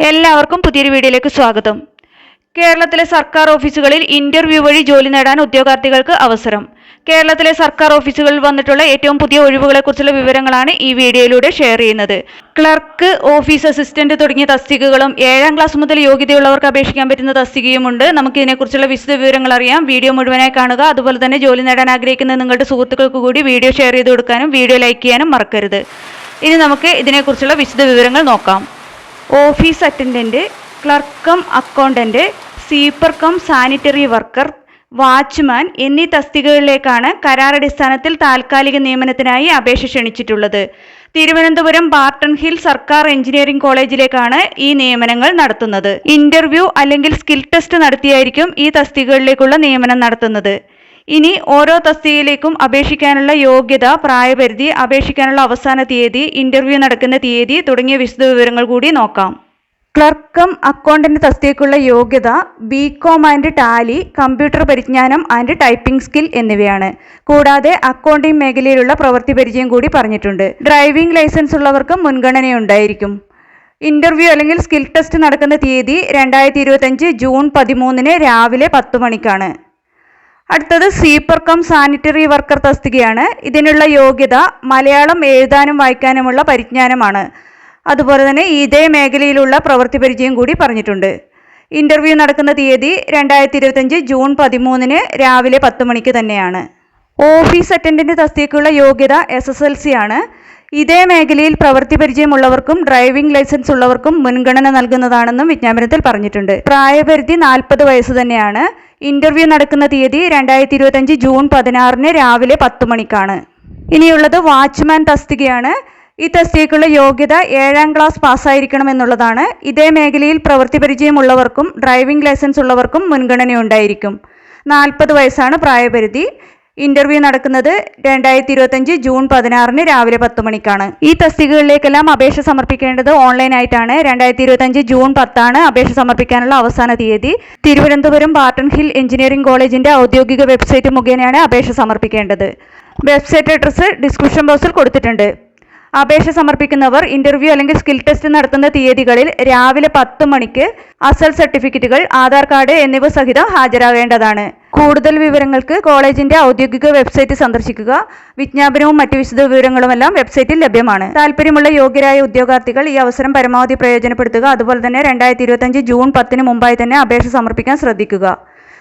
എല്ലാവർക്കും പുതിയൊരു വീഡിയോയിലേക്ക് സ്വാഗതം. കേരളത്തിലെ സർക്കാർ ഓഫീസുകളിൽ ഇന്റർവ്യൂ വഴി ജോലി നേടാൻ ഉദ്യോഗാർത്ഥികൾക്ക് അവസരം. കേരളത്തിലെ സർക്കാർ ഓഫീസുകളിൽ വന്നിട്ടുള്ള ഏറ്റവും പുതിയ ഒഴിവുകളെക്കുറിച്ചുള്ള വിവരങ്ങളാണ് ഈ വീഡിയോയിലൂടെ ഷെയർ ചെയ്യുന്നത്. ക്ലർക്ക് ഓഫീസ് അസിസ്റ്റന്റ് തുടങ്ങിയ തസ്തികകളും ഏഴാം ക്ലാസ് മുതൽ യോഗ്യതയുള്ളവർക്ക് അപേക്ഷിക്കാൻ പറ്റുന്ന തസ്തികയുമുണ്ട്. നമുക്ക് ഇതിനെക്കുറിച്ചുള്ള വിശദ വിവരങ്ങൾ അറിയാം. വീഡിയോ മുഴുവനായി കാണുക. അതുപോലെ തന്നെ ജോലി നേടാൻ ആഗ്രഹിക്കുന്ന നിങ്ങളുടെ സുഹൃത്തുക്കൾക്ക് കൂടി വീഡിയോ ഷെയർ ചെയ്ത് കൊടുക്കാനും വീഡിയോ ലൈക്ക് ചെയ്യാനും മറക്കരുത്. ഇനി നമുക്ക് ഇതിനെക്കുറിച്ചുള്ള വിശദ വിവരങ്ങൾ നോക്കാം. Office attendant clerk cum accountant sweeper cum sanitary worker watchman എന്നീ തസ്തികകളിലേക്കാണ് കരാറടിസ്ഥാനത്തിൽ താൽക്കാലിക നിയമനത്തിനായി അപേക്ഷ ക്ഷണിച്ചിട്ടുള്ളത്. തിരുവനന്തപുരം ബാർട്ടൺ ഹിൽ സർക്കാർ എഞ്ചിനീയറിംഗ് കോളേജിലേക്കാണ് ഈ നിയമനങ്ങൾ നടത്തുന്നത്. ഇന്റർവ്യൂ അല്ലെങ്കിൽ സ്കിൽ ടെസ്റ്റ് നടത്തിയായിരിക്കും ഈ തസ്തികകളിലേക്കുള്ള നിയമനം നടത്തുന്നത്. ഇനി ഓരോ തസ്തികയിലേക്കും അപേക്ഷിക്കാനുള്ള യോഗ്യത പ്രായപരിധി അപേക്ഷിക്കാനുള്ള അവസാന തീയതി ഇന്റർവ്യൂ നടക്കുന്ന തീയതി തുടങ്ങിയ വിശദ വിവരങ്ങൾ കൂടി നോക്കാം. ക്ലർക്കം അക്കൗണ്ടന്റ് തസ്തികയ്ക്കുള്ള യോഗ്യത B com and Tally computer പരിജ്ഞാനം ആൻഡ് ടൈപ്പിംഗ് സ്കിൽ എന്നിവയാണ്. കൂടാതെ അക്കൗണ്ടിംഗ് മേഖലയിലുള്ള പ്രവൃത്തി പരിചയം കൂടി പറഞ്ഞിട്ടുണ്ട്. ഡ്രൈവിംഗ് ലൈസൻസ് ഉള്ളവർക്കും മുൻഗണനയുണ്ടായിരിക്കും. ഇന്റർവ്യൂ അല്ലെങ്കിൽ സ്കിൽ ടെസ്റ്റ് നടക്കുന്ന തീയതി രണ്ടായിരത്തി ഇരുപത്തഞ്ച് ജൂൺ പതിമൂന്നിന് രാവിലെ പത്ത് മണിക്കാണ്. അടുത്തത് സ്വീപ്പർ കം സാനിറ്ററി വർക്കർ തസ്തികയാണ്. ഇതിനുള്ള യോഗ്യത മലയാളം എഴുതാനും വായിക്കാനുമുള്ള പരിജ്ഞാനമാണ്. അതുപോലെ തന്നെ ഇതേ മേഖലയിലുള്ള പ്രവൃത്തി പരിചയം കൂടി പറഞ്ഞിട്ടുണ്ട്. ഇന്റർവ്യൂ നടക്കുന്ന തീയതി രണ്ടായിരത്തി ഇരുപത്തഞ്ച് ജൂൺ പതിമൂന്നിന് രാവിലെ പത്ത് മണിക്ക് തന്നെയാണ്. ഓഫീസ് അറ്റൻഡന്റ് തസ്തികയ്ക്കുള്ള യോഗ്യത എസ് എസ് എൽ സി ആണ്. ഇതേ മേഖലയിൽ പ്രവൃത്തി പരിചയമുള്ളവർക്കും ഡ്രൈവിംഗ് ലൈസൻസ് ഉള്ളവർക്കും മുൻഗണന നൽകുന്നതാണെന്നും വിജ്ഞാപനത്തിൽ പറഞ്ഞിട്ടുണ്ട്. പ്രായപരിധി നാൽപ്പത് വയസ്സ് തന്നെയാണ്. ഇന്റർവ്യൂ നടക്കുന്ന തീയതി രണ്ടായിരത്തി ഇരുപത്തഞ്ച് ജൂൺ പതിനാറിന് രാവിലെ പത്ത് മണിക്കാണ്. ഇനിയുള്ളത് വാച്ച്മാൻ തസ്തികയാണ്. ഈ തസ്തികയ്ക്കുള്ള യോഗ്യത ഏഴാം ക്ലാസ് പാസ്സായിരിക്കണം എന്നുള്ളതാണ് ഇതേ മേഖലയിൽ പ്രവൃത്തി പരിചയമുള്ളവർക്കും ഡ്രൈവിംഗ് ലൈസൻസ് ഉള്ളവർക്കും മുൻഗണനയുണ്ടായിരിക്കും. നാൽപ്പത് വയസ്സാണ് പ്രായപരിധി. ഇന്റർവ്യൂ നടക്കുന്നത് രണ്ടായിരത്തി ഇരുപത്തഞ്ച് ജൂൺ പതിനാറിന് രാവിലെ പത്ത് മണിക്കാണ്. ഈ തസ്തികകളിലേക്കെല്ലാം അപേക്ഷ സമർപ്പിക്കേണ്ടത് ഓൺലൈനായിട്ടാണ് രണ്ടായിരത്തി ഇരുപത്തഞ്ച് ജൂൺ പത്താണ് അപേക്ഷ സമർപ്പിക്കാനുള്ള അവസാന തീയതി. തിരുവനന്തപുരം ബാർട്ടൺ ഹിൽ എഞ്ചിനീയറിംഗ് കോളേജിന്റെ ഔദ്യോഗിക വെബ്സൈറ്റ് മുഖേനയാണ് അപേക്ഷ സമർപ്പിക്കേണ്ടത്. വെബ്സൈറ്റ് അഡ്രസ്സ് ഡിസ്ക്രിപ്ഷൻ ബോക്സിൽ കൊടുത്തിട്ടുണ്ട്. അപേക്ഷ സമർപ്പിക്കുന്നവർ ഇന്റർവ്യൂ അല്ലെങ്കിൽ സ്കിൽ ടെസ്റ്റ് നടത്തുന്ന തീയതികളിൽ രാവിലെ പത്ത് മണിക്ക് അസൽ സർട്ടിഫിക്കറ്റുകൾ ആധാർ കാർഡ് എന്നിവ സഹിതം ഹാജരാകേണ്ടതാണ്. കൂടുതൽ വിവരങ്ങൾക്ക് കോളേജിന്റെ ഔദ്യോഗിക വെബ്സൈറ്റ് സന്ദർശിക്കുക. വിജ്ഞാപനവും മറ്റു വിശദ വിവരങ്ങളുമെല്ലാം വെബ്സൈറ്റിൽ ലഭ്യമാണ്. താല്പര്യമുള്ള യോഗ്യരായ ഉദ്യോഗാർത്ഥികൾ ഈ അവസരം പരമാവധി പ്രയോജനപ്പെടുത്തുക. അതുപോലെ തന്നെ രണ്ടായിരത്തി ജൂൺ പത്തിന് മുമ്പായി തന്നെ അപേക്ഷ സമർപ്പിക്കാൻ ശ്രദ്ധിക്കുക.